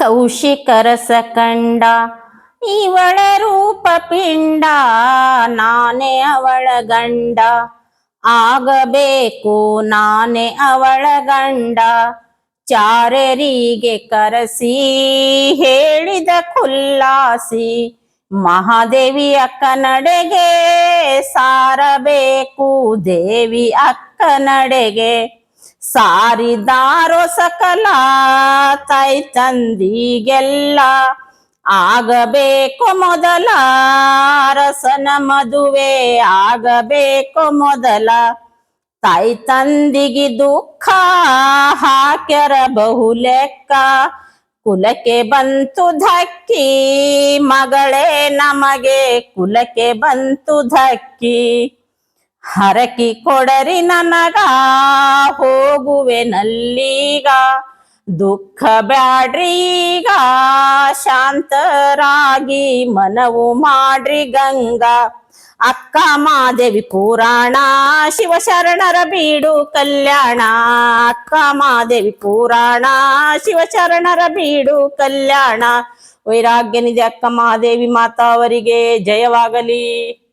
ಕೌಶಿಕರಸ ಕಂಡ ಇವಳ ರೂಪ ಪಿಂಡ, ನಾನೇ ಅವಳ ಗಂಡ. ಆಗಬೇಕು ನಾನೇ ಅವಳ ಗಂಡ. ಚಾರರಿಗೆ ಕರೆಸಿ ಹೇಳಿದ ಕುಲ್ಲಾಸಿ ಮಹಾದೇವಿ ಕನ್ನಡೆಗೆ ನಡೆಗೆ ಸಾರಬೇಕು, ದೇವಿ ಅಕ್ಕ ನಡೆಗೆ ಸಾರಿದಾರೋ ಸಕಲ ತೈ ತಂದಿಗೆಲ್ಲ ಆಗಬೇಕು ಮೊದಲ ಅರಸನ ಮದುವೆ, ಆಗಬೇಕು ಮೊದಲ ತಾಯಿ ತಂದಿಗೆ ದುಃಖ ಹಾಕ್ಯರ ಬಹು ಲೆಕ್ಕ. ಕುಲಕ್ಕೆ ಬಂತು ಧಕ್ಕಿ, ಮಗಳೇ ನಮಗೆ ಕುಲಕ್ಕೆ ಬಂತು ಧಕ್ಕಿ. ಹರಕಿ ಕೊಡರಿ ನನಗ, ಹೋಗುವೆ ನಲ್ಲೀಗ. ದುಃಖ ಬ್ಯಾಡ್ರಿ ಈಗ, ಶಾಂತರಾಗಿ ಮನವು ಮಾಡ್ರಿ ಗಂಗಾ. ಅಕ್ಕ ಮಾದೇವಿ ಪುರಾಣ, ಶಿವಶರಣರ ಬೀಡು ಕಲ್ಯಾಣ. ಅಕ್ಕ ಮಾದೇವಿ ಪುರಾಣ, ಶಿವಶರಣರ ಬೀಡು ಕಲ್ಯಾಣ. ವೈರಾಗ್ಯನಿದೆ ಅಕ್ಕ ಮಾದೇವಿ ಮಾತಾ ಅವರಿಗೆ ಜಯವಾಗಲಿ.